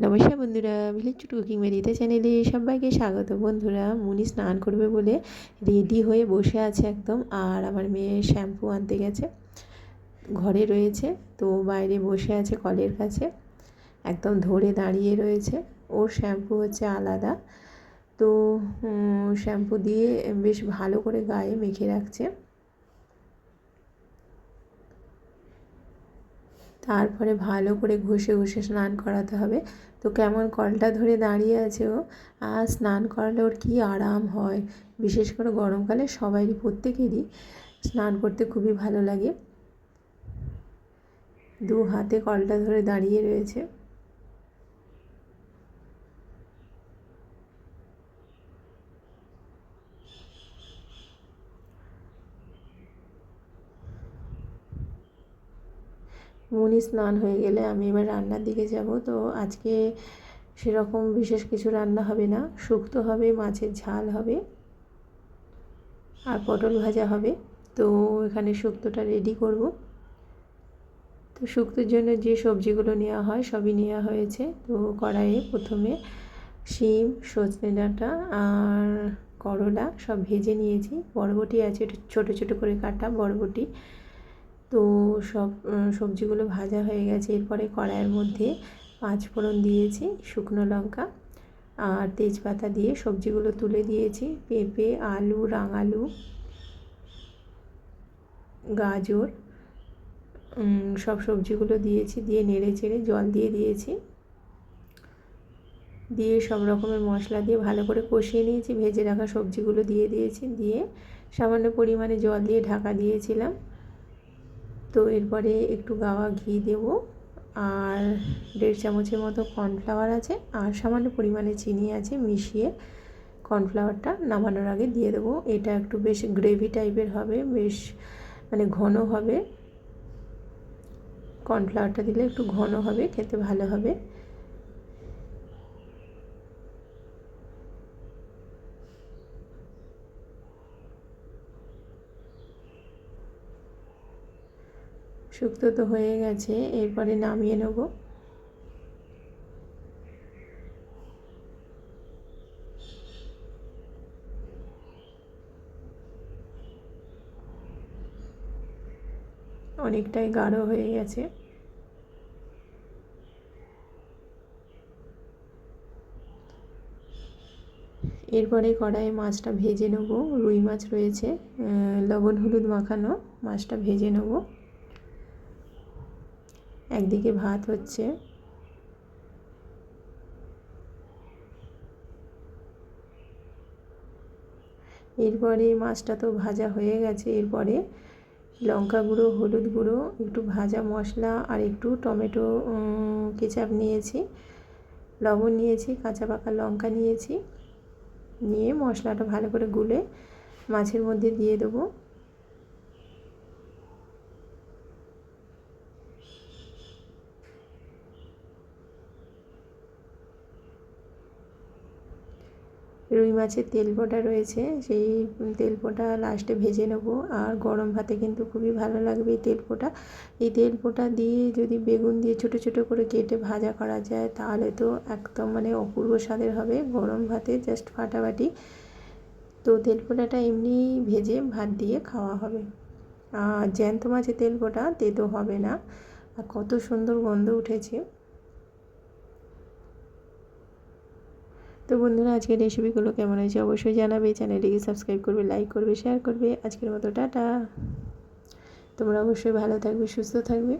নমস্কার বন্ধুরা, village to cooking মেরিতে চ্যানেলে সবাইকে স্বাগত। বন্ধুরা, মুনি স্নান করবে বলে রেডি হয়ে বসে আছে একদম, আর আমার মেয়ে শ্যাম্পু আনতে গেছে, ঘরে রয়েছে, তো বাইরে বসে আছে কলের কাছে, একদম ধরে দাঁড়িয়ে রয়েছে। ওর শ্যাম্পু হচ্ছে আলাদা, তো শ্যাম্পু দিয়ে বেশ ভালো করে গায়ে মেখে রাখছে। তারপরে ভালো করে ঘষে ঘষে স্নান করাতে হবে। তো কেমন কলটা ধরে দাঁড়িয়ে আছে ও? আর স্নান করালে ওর কী আরাম হয়? বিশেষ করে গরমকালে সবাই প্রত্যেকেরই স্নান করতে খুবই ভালো লাগে। দু হাতে কলটা ধরে দাঁড়িয়ে রয়েছে। মুনি স্নান হয়ে গেলে আমি এবার রান্নার দিকে যাব। তো আজকে সেরকম বিশেষ কিছু রান্না হবে না। শুক্তো হবে, মাছের ঝাল হবে, আর পটল ভাজা হবে। তো এখানে শুক্তোটা রেডি করব। তো শুক্তোর জন্য যে সবজিগুলো নেওয়া হয় সবই নেওয়া হয়েছে। তো কড়াইয়ে প্রথমে শিম, সজনে ডাঁটা আর করলা সব ভেজে নিয়েছি। বরবটি আছে ছোটো ছোটো করে কাটা বরবটি। তো সব সবজিগুলো ভাজা হয়ে গেছে। এরপরে কড়াইয়ের মধ্যে পাঁচ ফোড়ন দিয়েছি, শুকনো লঙ্কা আর তেজপাতা দিয়ে সবজিগুলো তুলে দিয়েছি। পেঁপে, আলু, রাঙালু, গাজর সব সবজিগুলো দিয়েছি। দিয়ে নেড়ে চেড়ে জল দিয়ে দিয়েছি। দিয়ে সব রকমের মশলা দিয়ে ভালো করে কষিয়ে নিয়েছি। ভেজে রাখা সবজিগুলো দিয়ে দিয়েছি। দিয়ে সামান্য পরিমাণে জল দিয়ে ঢাকা দিয়েছিলাম। তো এরপরে একটু গাওয়া ঘি দেব। আর দেড় চামচের মতো কর্নফ্লাওয়ার আছে, আর সামান্য পরিমাণে চিনি আছে মিশিয়ে কর্নফ্লাওয়ারটা নামানোর আগে দিয়ে দেবো। এটা একটু বেশ গ্রেভি টাইপের হবে, বেশ মানে ঘন হবে। কর্নফ্লাওয়ারটা দিলে একটু ঘন হবে, খেতে ভালো হবে। শুক্তো তো হয়ে গেছে, এরপরে নামিয়ে নেব। অনেকটাই গাঢ় হয়ে গেছে। এরপরে কড়াইয়ে মাছটা ভেজে নেব, রুই মাছ রয়েছে লবণ, হলুদ মাখানো মাছটা ভেজে নেব। একদিকে ভাত হচ্ছে। এরপরে মাছটা তো ভাজা হয়ে গেছে। এরপরে লঙ্কা গুঁড়ো, হলুদ গুঁড়ো, একটু ভাজা মশলা আর একটু টমেটো কেচাপ নিয়েছি। লবণ নিয়েছি, কাঁচা পাকা লঙ্কা নিয়েছি। নিয়ে মশলাটা ভালো করে গুলে মাছের মধ্যে দিয়ে দেবো। রুই মাছের তেল পোটা রয়েছে, সেই তেল পোটা লাস্টে ভেজে নেব। আর গরম ভাতে কিন্তু খুবই ভালো লাগবে এই তেল পোটা। এই তেল পোটা দিয়ে যদি বেগুন দিয়ে ছোট ছোট করে কেটে ভাজা করা যায়, তাহলে তো একদম মানে অপূর্ব স্বাদের হবে গরম ভাতে জাস্ট ফাটাফাটি। তো তেল পোটাটা এমনি ভেজে ভাত দিয়ে খাওয়া হবে। আর জ্যান্ত মাছের তেল পোটা তেতো হবে না। আর কত সুন্দর গন্ধ উঠেছে। তো বন্ধুরা, আজকের রেসিপিগুলো কেমন হয়েছে অবশ্যই জানাবে। চ্যানেলটিকে সাবস্ক্রাইব করবে লাইক করবে শেয়ার করবে। আজকের মতো টাটা। তোমরা অবশ্যই ভালো থাকবে, সুস্থ থাকবে।